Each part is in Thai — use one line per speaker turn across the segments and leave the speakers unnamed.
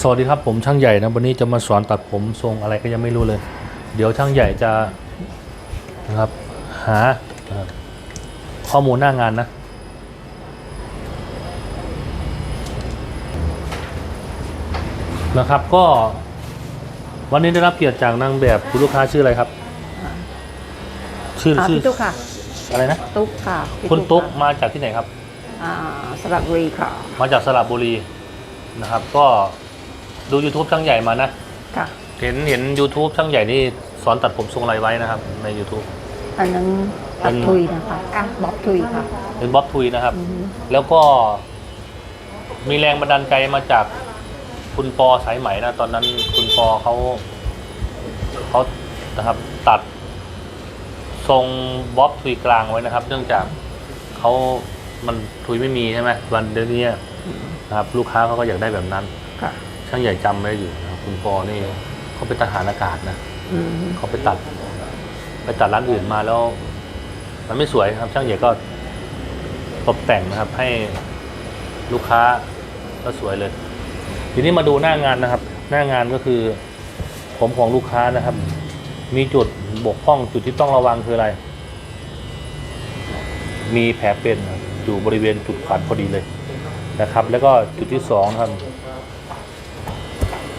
สวัสดีครับผมช่างใหญ่นะวันนี้จะมาสอนตัดผมทรงอะไรก็ยังไม่รู้เลย เดี๋ยวช่างใหญ่จะนะครับหานะครับข้อมูลหน้างานนะนะครับ ก็วันนี้ได้รับเกียรติจากนางแบบคุณลูกค้าชื่ออะไรครับ ชื่อ
อ่า
ชื่อ
พี่ตุ๊กค่ะ
อะไรนะ
ตุ๊กค่ะพี่
คุณตุ๊ก
ค่ะ
มาจากที่ไหนครับ
อ่าสระบุรีค่ะ
มาจากสระบุรีนะครับ ก็ ดู YouTube ช่างใหญ่มานะ
ค่ะ
เห็นเห็น YouTube ช่างใหญ่นี่สอนตัดผมทรงอะไรไว้นะครับ ใน YouTube
อันนั้น
เป็
บั
น
บทุยนะคะอะบ๊อบทุยค่ะ
เป็นบ๊อบทุยนะครับ
อือฮึ
แล้วก็ มีแรงบันดาลใจมาจากคุณปอสายไหมนะ ตอนนั้นคุณปอเขาเขานะครับตัด ทรงบ๊อบทุยกลางไว้นะครับ เนื่องจากเขามันทุยไม่มีใช่ไหมวันเดี๋ยวนี้นะครับ ลูกค้าเขาก็อยากได้แบบนั้น
ค่ะ
ช่างใหญ่จำไว้อยู่นะครับคุณปอนี่เขาเป็นทหารอากาศนะ
อืม
เขาไปตัด ไปตัดร้านอื่นมาแล้ว มันไม่สวยครับ ช่างใหญ่ก็ตกแต่งนะครับ ให้ลูกค้าก็สวยเลย ทีนี้มาดูหน้างานนะครับ หน้างานก็คือ ผมของลูกค้านะครับ มีจุดบกพร่องจุดที่ต้องระวังคืออะไร มีแผลเป็นครับอยู่บริเวณจุดขวัญพอดีเลยนะครับ แล้วก็จุดที่สองนะครับ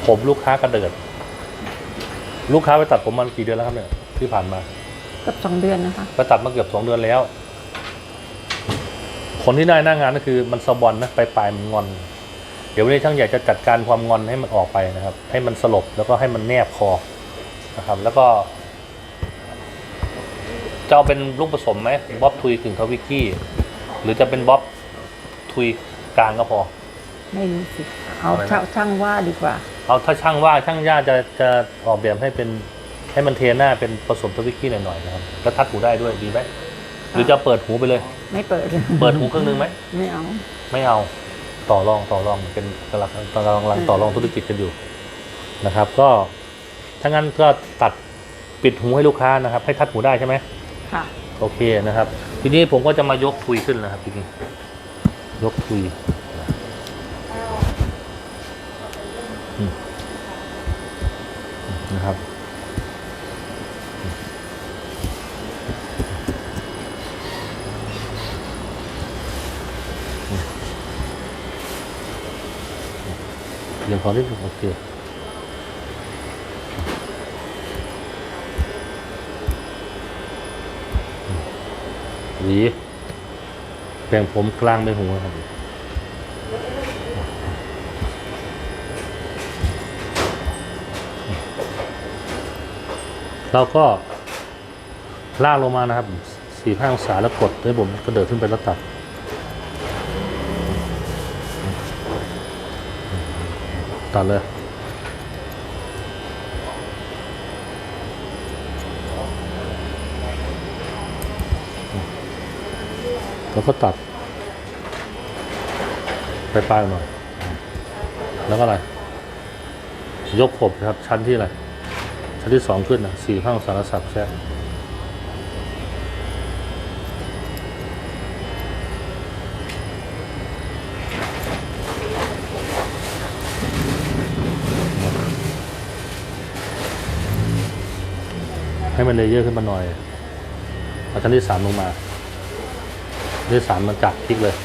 ผมลูกค้ากระเดิด ลูกค้าไปตัดผมมันกี่เดือนแล้วครับเนี่ยที่ผ่านมา
เกับสองเดือนนะคะ
ไปตัดมาเกือบสองเดือนแล้วผลที่ได้หน้างานก็คือมันสะบอนนะปลายปลายๆมันงอน เดี๋ยววันนี้ช่างใหญ่จะจัดการความงอนให้มันออกไปนะครับ ให้มันสลบแล้วก็ให้มันแนบคอนะครับ แล้วก็จะเอาเป็นลูกผสมไหมบ๊อบทุยถึงทวิกกี้ หรือจะเป็นบ๊อบทุยกลางก็พอ
ไม่รู้สิ เอา
อะไรนะ
ช่างช่างว่าดีกว่า
เอาถ้าช่างว่าช่างย่าจะจะออกแบบให้เป็นให้มันเทหน้าเป็นผสมทวิกกี้หน่อยๆนะครับแล้วทัดหูได้ด้วยดีไหมหรือจะเปิดหูไปเลย
ไม่เปิด
เปิดหูครึ่งนึงไหม
ไม่เอา
ไม่เอาต่อรองต่อรองเป็นกำลังกำลังกำลังต่อรองธุรกิจกันอยู่นะครับ ก็ถ้างั้นก็ตัดปิดหูให้ลูกค้านะครับ ให้ทัดหูได้ใช่ไหม
ค่ะ
โอเคนะครับ ทีนี้ผมก็จะมายกทุยขึ้นนะครับทีนี้ยกทุยอืม นะครับเดี๋ยวขอนิดนึงโอเคหวีแบ่งผมกลางไปหัวครับ เราก็ลากลงมานะครับสี่ห้าองศาแล้วกดให้ผมกระเดิดขึ้นไปแล้วตัดตัดเลยแล้วก็ตัด ไปปลายๆหน่อย แล้วก็อะไร ยกผมครับชั้นที่อะไร นที่สองขึ้นนะสี่ข้างสารสับแทรกให้มันเลเยอร์ขึ้นมาหน่อยเอาชั้นที่สามลงมาชั้นที่สามมันจับพลิกเลย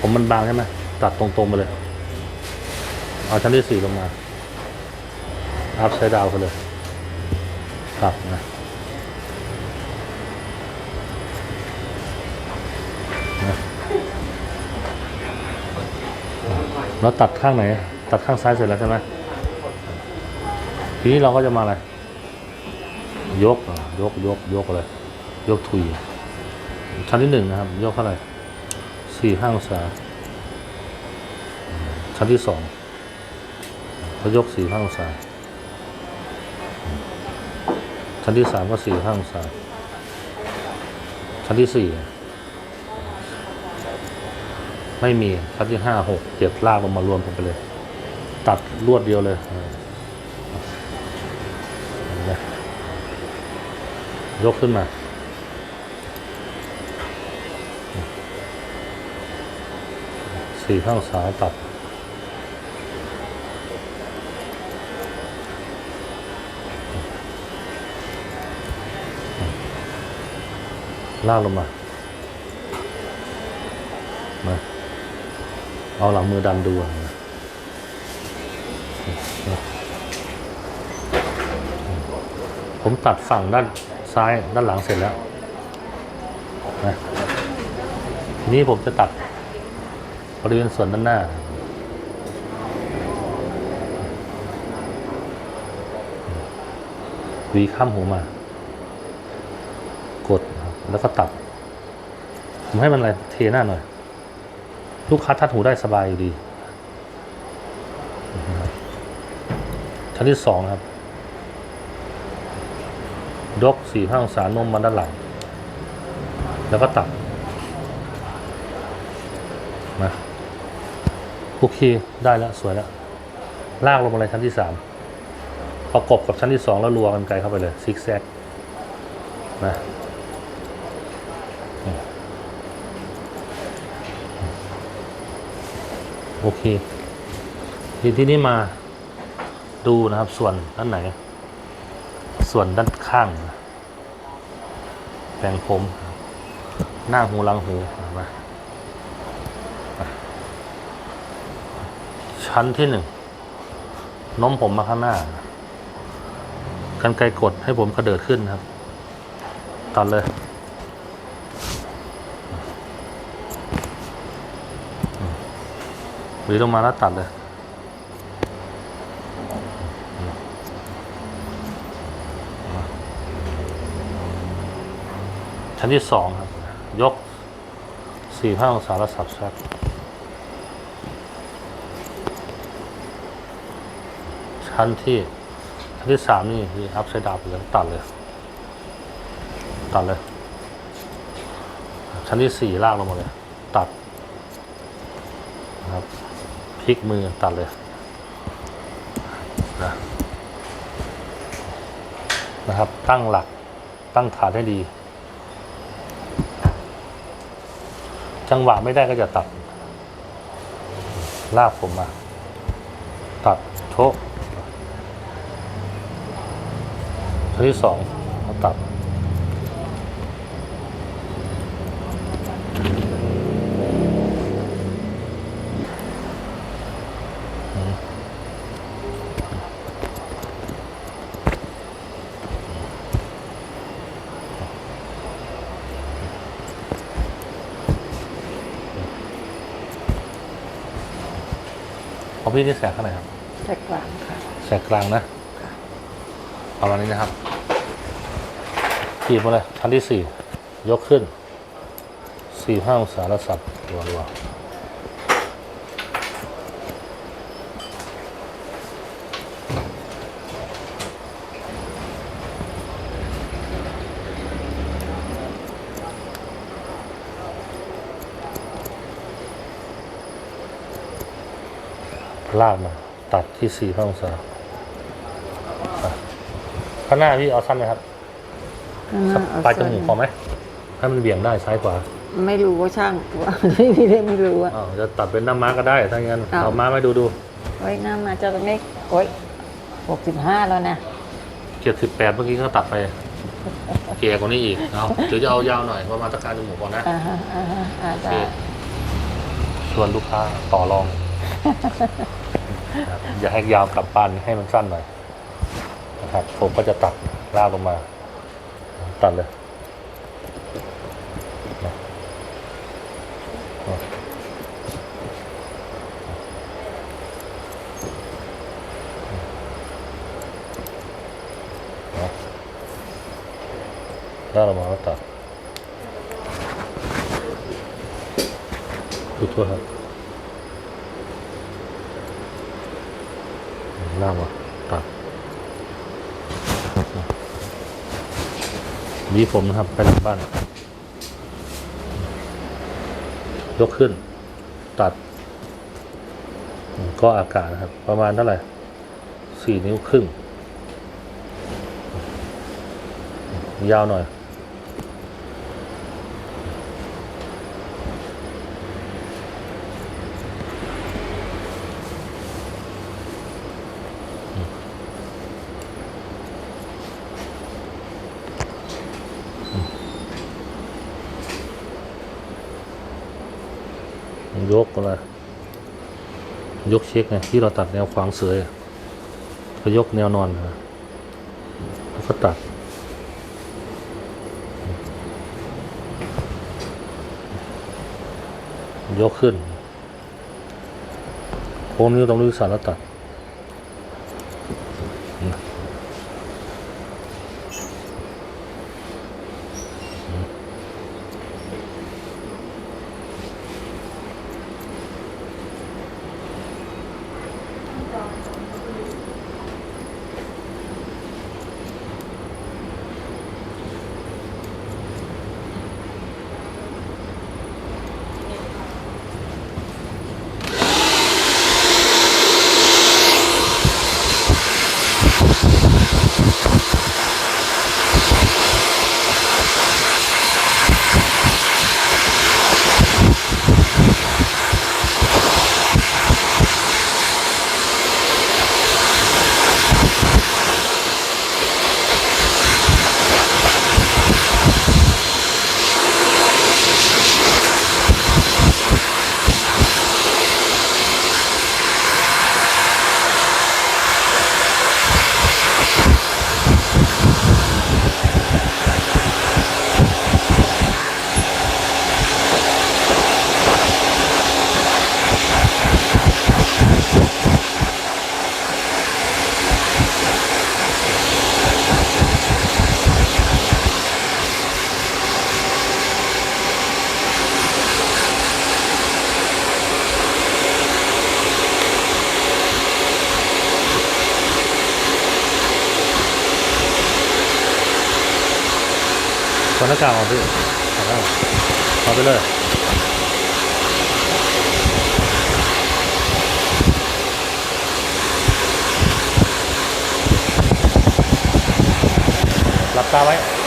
ผมมันบางใช่ไหมตัดตรงๆไปเลย เอาชั้นที่สี่ลงมา อัพไซด์ดาวไปเลยครับนะแล้วตัดข้างไหน ตัดข้างซ้ายเสร็จแล้วใช่ไหมทีนี้เราก็จะมาอะไร ยก ยก ยก ยกเลย ยกทุย ชั้นที่หนึ่งนะครับ ยกเท่าไหร่สี่ห้าองศา ชั้นที่สองก็ยกสี่ห้าองศา ชั้นที่สามก็สี่ห้าองศาชั้นที่สี่ไม่มีชั้นที่ห้าหกเจ็ดลากลงมารวมกันไปเลย ตัดรวดเดียวเลยยกขึ้นมา สี่ห้างศาตัด ลากลงมา มา เอาหลังมือดันดูอะผมตัดฝั่งด้านซ้ายด้านหลังเสร็จแล้วนะทีนี้ผมจะตัดบริเวณส่วนด้านหน้า วีข้ามหูมา กด แล้วก็ตัด ผมให้มันอะไรเทหน้าหน่อย ลูกค้าทัดหูได้สบายอยู่ดี ชั้นที่สองครับ ยกสี่ห้าองศานมมาด้านหลัง แล้วก็ตัดมาโอเค ได้แล้ว สวยแล้ว ลากลงมาเลยชั้นที่สามประกบกับชั้นที่สองแล้วรัวกันไกลเข้าไปเลยซิกแซกนะอืมโอ เคทีที่นี้มาดูนะครับส่วนด้านไหน ส่วนด้านข้างแปรงผม หน้าหูหลังหูมาชั้นที่หนึ่งน้มผมมาข้างหน้ากันไกลกดให้ผมกระเดิดขึ้นนะครับ ตัดเลย รือลงมาแล้วตัดเลย ชั้นที่สองครับ ยกสี่ห้าองศาแล้วสับชักชั้นที่ชั้นที่สามนี่คืออัพไซด์ดาวไปเลยตัดเลย ตัดเลย ชั้นที่สี่ลากลงมาเลย ตัดนะครับพ ลิกมือตัดเลยนะนะครับ ตั้งหลักตั้งฐานให้ดี จังหวะไม่ได้ก็จะตัด ลากผมมา ตัดโชะชั้นที่สองมาตัด พี่นี่แสกเท่าไหร่ครับ
แจ็คกลางค่ะ
แสกกลางนะประมาณนี้นะครับขีบมาเลยชั้นที่สี่ยกขึ้นสี่ห้าองศาแล้วสับรัวรั ลากมา ตัดที่สี่ห้าองศาอะข้างหน้าพี่เอาสั้นไหมครับ
ข้างหน้าเอา
ปลายจ
ส้น
มูกพอไหมให้มันเบี่ยงได้ซ้ายขวา
ไม่รู้ว่าช่างว่าไม่มีเรื่องไม่รู้อะ
อ้าวจะตัดเป็นหน้าม้าก็ได้ถ้างั้น
อ้าว
เอาม้ามาดูดู
โอ้ยหน้ามาจะไม่โอ้ยหกสิบห้าแล้วนะ
เจ็ดสิบแปดเมื่อกี้ก็ตัดไปเกลี่ยกว่านี้อีกเอาหรือจะเอายาวหน่อยเพราะมาตรการจมูกก่อนนะ
อ่าฮะอ่าฮะอ่า
โอ
ได้
เคชวนลูกค้าต่อรองนะครับ อย่าให้ยาวกลับบ้านให้มันสั้นหน่อยนะครับ ผมก็จะตัดลากลงมา ตัดเลยนะนะลากลงมาแล้วตัดทั่วครับลากมาตัด มี ผมนะครับ ไปหลังบ้าน ยกขึ้น ตัด ก็อากาศนะครับ ประมาณเท่าไหร่สี่นิ้วครึ่ง ยาวหน่อย ยกอะไรยกเช็คไงที่เราตัดแนวขวางเสยก็ยกแนวนอนนะแล้วก็ตัด ยกขึ้นโค้งนิ้วตรงรู้สารแล้วตัด ตอนหน้ากากออกพี่เอาได้เอาไปเลยหลับตาไว้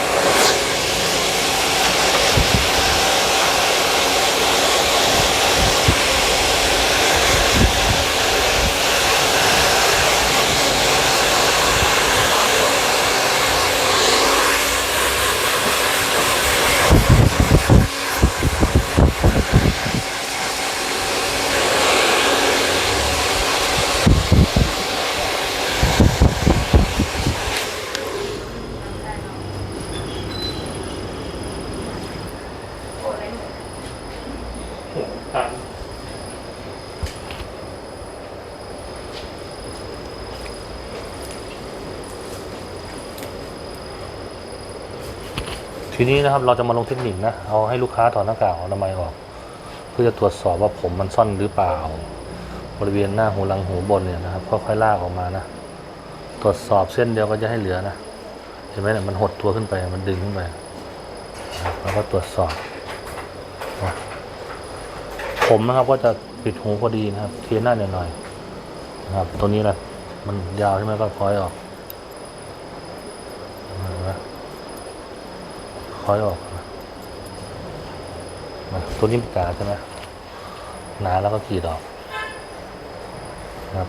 ทีนี้นะครับเราจะมาลงเทคนิคนะ เอาให้ลูกค้าถอดหน้ากากอนามัยออก เพื่อจะตรวจสอบว่าผมมันซ่อนหรือเปล่า บริเวณหน้าหูหลังหูบนเนี่ยนะครับค่อยๆลากออกมานะ ตรวจสอบเส้นเดียวก็จะให้เหลือนะ เห็นไหมเนี่ยมันหดตัวขึ้นไปมันดึงขึ้นไปแล้วก็ตรวจสอบ ผมนะครับก็จะปิดหูพอดีนะครับเทียนหน้าหน่อยๆนะครับตัวนี้แหละมันยาวใช่ไหมก็คอยออกเห็นไหม คอยออกนะตัวนี้มันหนาใช่ไหมหนาแล้วก็กรีดออกนะครับ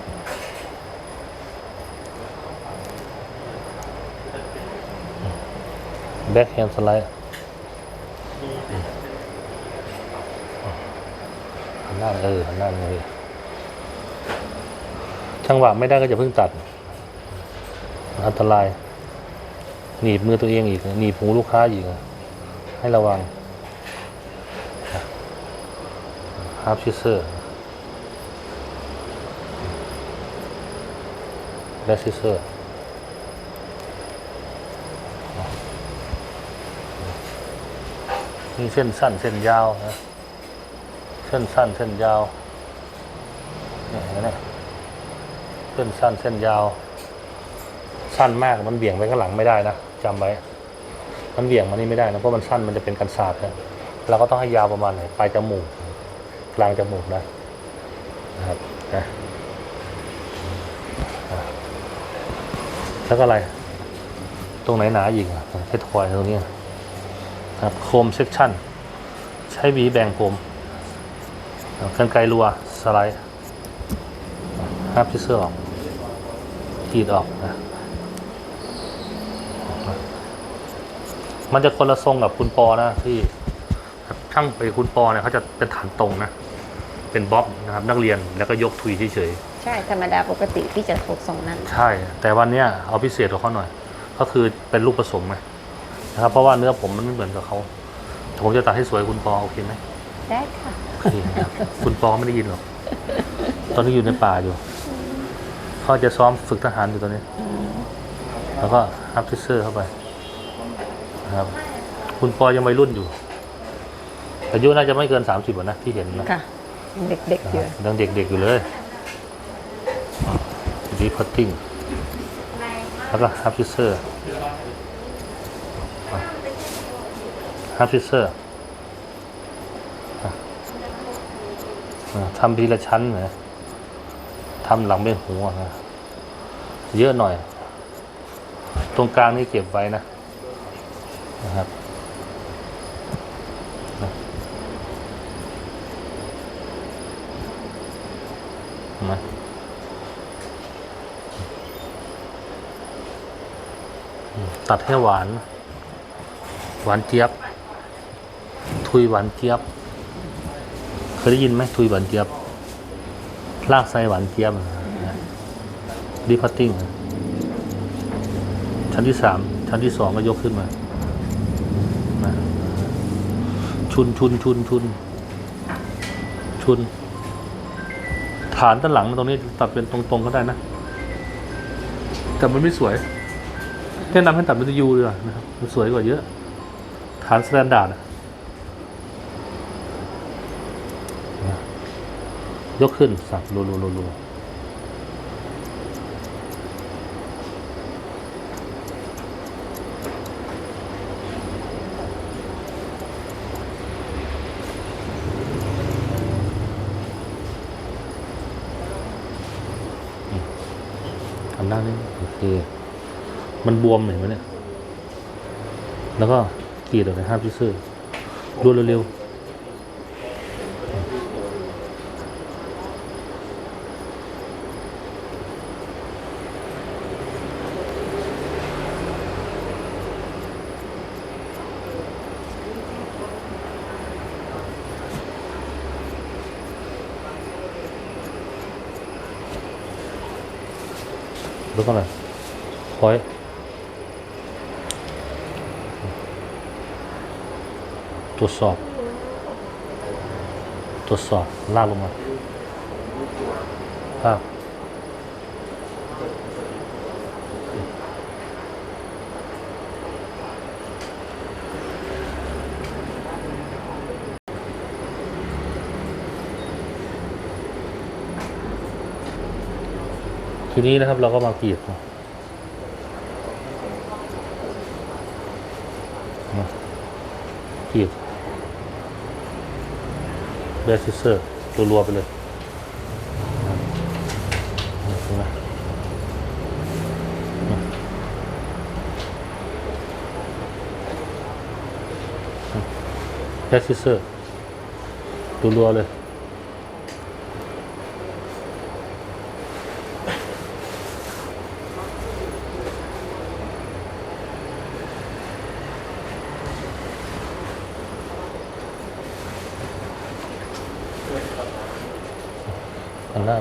แบ็คแฮนด์สไลด์หันหน้าเออหันหน้าเลยจังหวะไม่ได้ก็จะเพิ่งตัด อันตราย หนีบมือตัวเองอีกหนีบหูลูกค้าอีกให้ระวังฮาร์ปชิเซอร์แบ็คชิเซอร์มีเส้นสั้นเส้นยาวนะ เส้นสั้นเส้นยาวเนี่ยเห็นไหมเนี่ยเส้นสั้นเส้นยาว สั้นมากมันเบี่ยงไปข้างหลังไม่ได้นะจำไว้ มันเบี่ยงมานี่ไม่ได้นะเพราะมันสั้นมันจะเป็นกันศาสตร์นะเราก็ต้องให้ยาวประมาณไหนปลายจมูกกลางจมูกนะนะครับนะแล้วก็อะไร ตรงไหนหนาอีกอะเพชรทอยตรงนี้ครับโคมเซกชันใช้หวีแบ่งผมกันไกลรัวสไลด์ฮับพิเซอร์ออกกรีดออกนะ มันจะคนละทรงกับคุณปอนะที่ช่างไปคุณปอเนี่ยเขาจะเป็นฐานตรงนะ เป็นบ๊อบนะครับนักเรียนแล้วก็ยกทุยเฉย
ใช่ธรรมดาปกติพี่จะถูกส่งนั้น
ๆใช่ แต่วันเนี้ยเอาพิเศษกว่าเขาหน่อย ก็คือเป็นลูกผสมไงนะครับ เพราะว่าเนื้อผมมันไม่เหมือนกับเขาผมจะตัดให้สวยคุณปอโอเคไหม
ได้ค่ะ
โอเคนะครับคุณปอไม่ได้ยินหรอกตอนนี้อยู่ในป่าอยู่เขาจะซ้อมฝึกทหารอยู่ตอนนี้ แล้วก็ฮับทิเซอร์เข้าไป นะครับ คุณปอยังวัยรุ่นอยู่ อายุน่าจะไม่เกินสามสิบนะที่เห็นนะ
ค่ะเด็กๆอยู่
ยังเด็กๆอยู่เลยดีพัตติ้งแล้วก็ฮับทิเซอร์ฮับทิเซอร์ทำทีละชั้นนะทำหลังเป็นหัวนะเยอะหน่อย ตรงกลางนี่เก็บไว้นะ นะครับมอืมตัดให้หวาน หวานเจี๊ยบ ทุยหวานเจี๊ยบ เคยได้ยินไหมทุยหวานเจี๊ยบลากไส้หวานเจี๊ยบดีพัตติ้งชั้นที่สามชั้นที่สองก็ยกขึ้นมานะ ชุนชุนชุนชุนชุน ฐานด้านหลังตรงนี้ตัดเป็นตรงๆก็ได้นะ แต่มันไม่สวยแนะนำให้ตัดเป็นยูดีกว่านะครับมันสวยกว่าเยอะ ฐานสแตนดาร์ดอะนะยกขึ้นสับรัวรั วรัวรัวทำหน้านี่โอเค มันบวมเห็นไหมเนี่ย แล้วก็กรีดออกไปห้ามพิซื่อรวดเร็วๆแล้วก็อะไรพ อยตรวจสอบ ตรวจสอบ ลากลงมาภาพทีนี้นะครับเราก็มากรีดนะมากรีดเบสซิเซอร์รัวๆไปเลยเห็นไหมเบสซิเซอร์รัวๆเลย ได้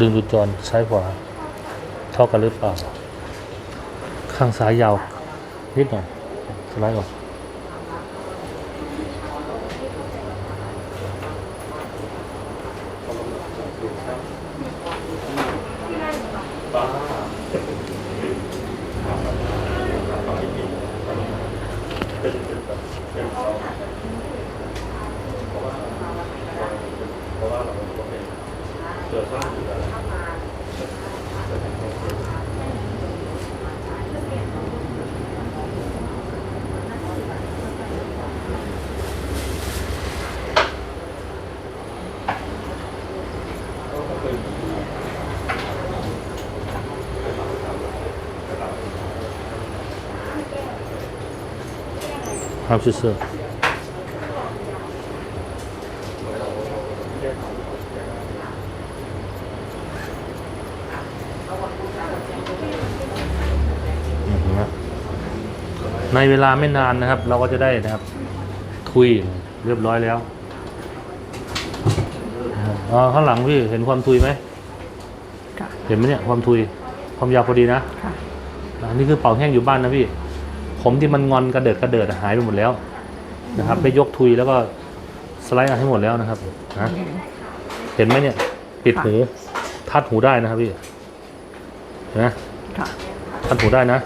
ดึงดูจรซ้ายขวาเท่ากันหรือเปล่า ข้างซ้ายยาว นิดหน่อยสไลด์ก่อน ครับเในเวลาไม่นานนะครับ เราก็จะได้นะครับ ทุยเรียบร้อยแล้วอ๋อข้างหลังพี่เห็นความทุยไหม
ค่ะ
เห็นไหมเนี่ยความทุยความยาวพอดีนะ
ค่ะ
อันนี้คือเป่าแห้งอยู่บ้านนะพี่ ผมที่มันงอนกระเดิดกระเดิดหายไปหมดแล้ว นะครับไปยกทุยแล้วก็สไลด์เอาให้หมดแล้วนะครับนะเห็นไหมเนี่ย ปิดหูทัดหูได้นะครับพี่เห็นไหม
ค่ะ
ทัดหูได้นะนะ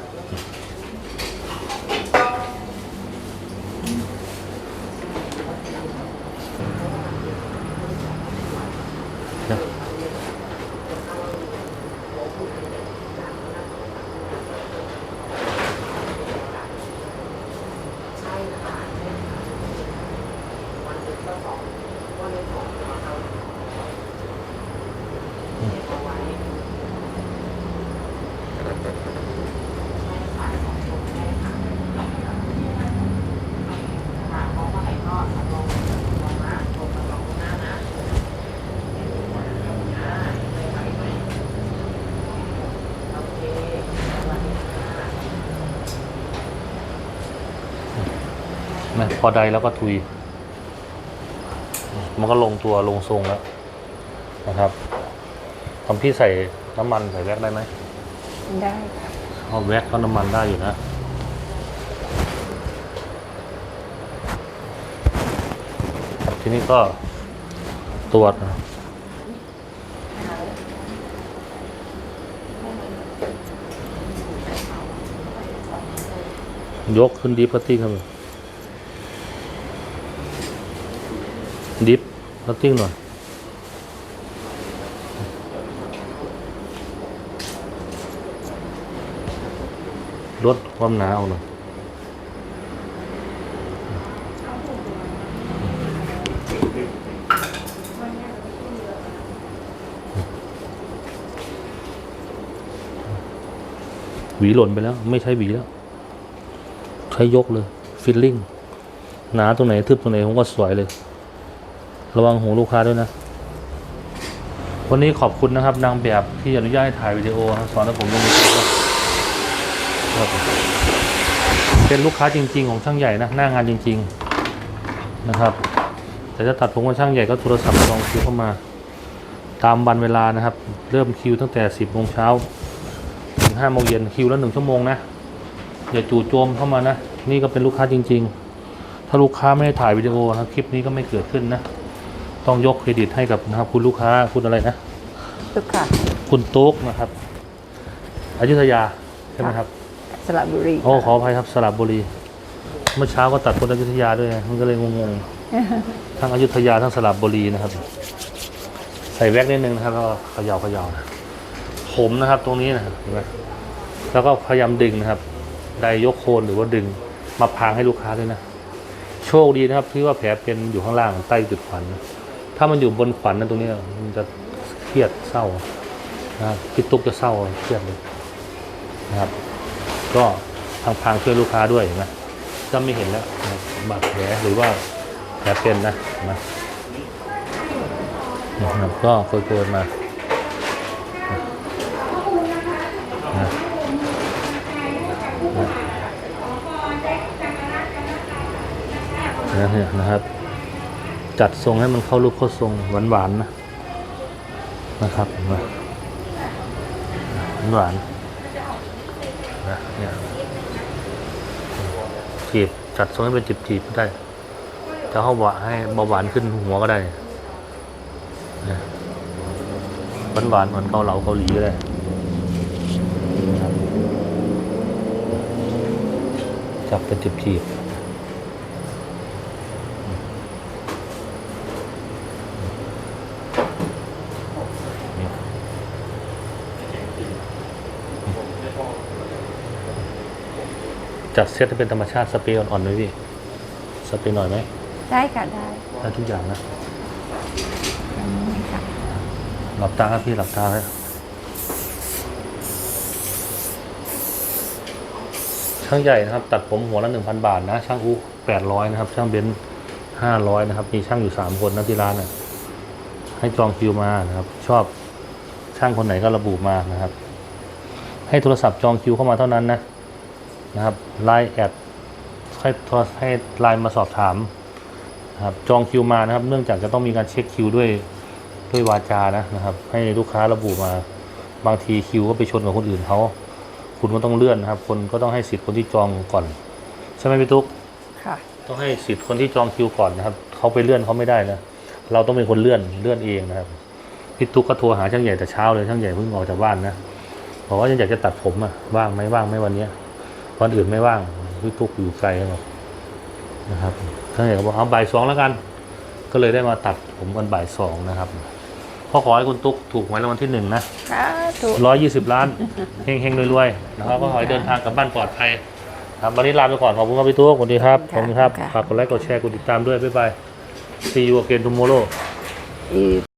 พอใดแล้วก็ทุย มันก็ลงตัวลงทรงแล้วนะครับทำพี่ใส่น้ำมันใส่แว็กได้ไหม
ได้ค่ะ
เอาแว็กก็น้ำมันได้อยู่นะครับทีนี้ก็ตรวจนะยกขึ้นดิฟพัตติ้งครับ ดิฟพัตติ้งหน่อยลดความหนาเอาหน่อยหวีหล่นไปแล้ว ไม่ใช่หวีแล้ว ใช้ยกเลย ฟิลลิ่ง หนาตรงไหนทึบตรงไหนผมก็สวยเลย ระวังหูลูกค้าด้วยนะ วันนี้ขอบคุณนะครับ นางแบบที่อนุญาตให้ถ่ายวิดีโอนะสอนให้ผมลงมือทำครับเป็นลูกค้าจริง ๆ ของช่างใหญ่นะหน้างานจริง ๆนะครับแต่จะตัดผมกับช่างใหญ่ก็โทรศัพท์จองคิวเข้ามา ตามวันเวลานะครับ เริ่มคิวตั้งแต่ 10โมงเช้าถึง5โมงเย็นคิวละหนึ่งชั่วโมงนะอย่าจู่โจมเข้ามานะ นี่ก็เป็นลูกค้าจริง ๆ ถ้าลูกค้าไม่ได้ถ่ายวิดีโอนะคลิปนี้ก็ไม่เกิดขึ้นนะ ต้องยกเครดิตให้กับนะครับคุณลูกค้าคุณอะไรนะ
ทุกค่ะ
คุณตุ๊กนะครับอยุธยาใช่ไหมครับ
สระบุรี
โอ้ขออภัยครับสระบุรี เมื่อเช้าก็ตัดคนอยุธยาด้วยไงมันก็เลยงงๆทั้งอยุธยาทั้งสระบุรีนะครับ ใส่แว็กนิดนึงนะครับแล้วก็เขย่าเขย่านะผมนะครับตรงนี้นะครับเห็นไหมแล้วก็พยายามดึงนะครับไดยกโคนหรือว่าดึงมาพรางให้ลูกค้าด้วยนะ โชคดีนะครับที่ว่าแผลเป็นอยู่ข้างล่างใต้จุดขวัญ ถ้ามันอยู่บนขวัญนะตรงนี้มันจะเครียดเศร้านะครับพี่ตุ๊กจะเศร้าเครียดเลยนะครับ ก็ทางพังช่วยลูกค้าด้วยเห็นไหมก็ไม่เห็นแล้วนะบาดแผลหรือว่าแผลเป็นนะนไหมนะครับก็โกยๆมานะนะเนี่ยนะครับ จัดทรงให้มันเข้ารูปเข้าทรงหวานๆนะนะครับเห็นหวานๆนะเนี่ยจีบจัดทรงให้เป็นจีบจีบๆได้จะเข้าหวานให้เบาหวานขึ้นหัวก็ได้หวานหวานๆเหมือนเกาเหลาเกาหลีก็ได้จับเป็นจีบจีบ จัดเซตให้เป็นธรรมชาติสเปรย์อ่อนๆเลยพี่สเปรย์หน่อยไหม
ได้ค่ะได้
ได้ทุกอย่างนะ
อันนี้ค่ะ
หลับตาครับพี่หลับตาเลยช่างใหญ่นะครับ ตัดผมหัวละหนึ่งพันบาทนะ ช่างอุแปดร้อยนะครับ ช่างเบนห้าร้อยนะครับ มีช่างอยู่สามคนนะที่ร้านน่ะให้จองคิวมานะครับ ชอบช่างคนไหนก็ระบุมานะครับ ให้โทรศัพท์จองคิวเข้ามาเท่านั้นนะ นะครับไลน์แอดให้โทรให้ไลน์มาสอบถามนะครับจองคิวมานะครับ เนื่องจากจะต้องมีการเช็คคิวด้วยด้วยวาจานะนะครับ ให้ลูกค้าระบุมาบางทีคิวก็ไปชนกับคนอื่นเขาคุณก็ต้องเลื่อนนะครับ คนก็ต้องให้สิทธิ์คนที่จองก่อน ใช่ไหมพี่ตุ๊ก
ค่ะ
ต้องให้สิทธิ์คนที่จองคิวก่อนนะครับเขาไปเลื่อนเขาไม่ได้นะเราต้องเป็นคนเลื่อนเลื่อนเองนะครับพี่ตุ๊กก็โทรหาช่างใหญ่แต่เช้าเลยช่างใหญ่เพิ่งออกจากบ้านนะบอกว่ายังอยากจะตัดผมอะว่างไหมว่างไหมวันเนี้ย วันอื่นไม่ว่างพี่ตุ๊กอยู่ไกลครับนะครับช่างใหญ่ก็บอกเอาบ่ายสองแล้วกัน ก็เลยได้มาตัดผมกันบ่ายสองนะครับก็ขอให้คุณตุ๊กถูกหวยรางวัลที่หนึ่งนะ
ค่ะถูก
ร้อยยี่สิบล้านเฮงๆรวยๆนะครับก็ขอให้เดินทางกลับบ้านปลอดภัยครับวันนี้ลาไปก่อนขอบคุณครับพี่ตุ๊กสวัสดีครับขอบคุณครับฝากกดไลค์กดแชร์กดติดตามด้วยบ๊ายบาย see you again tomorrow
อี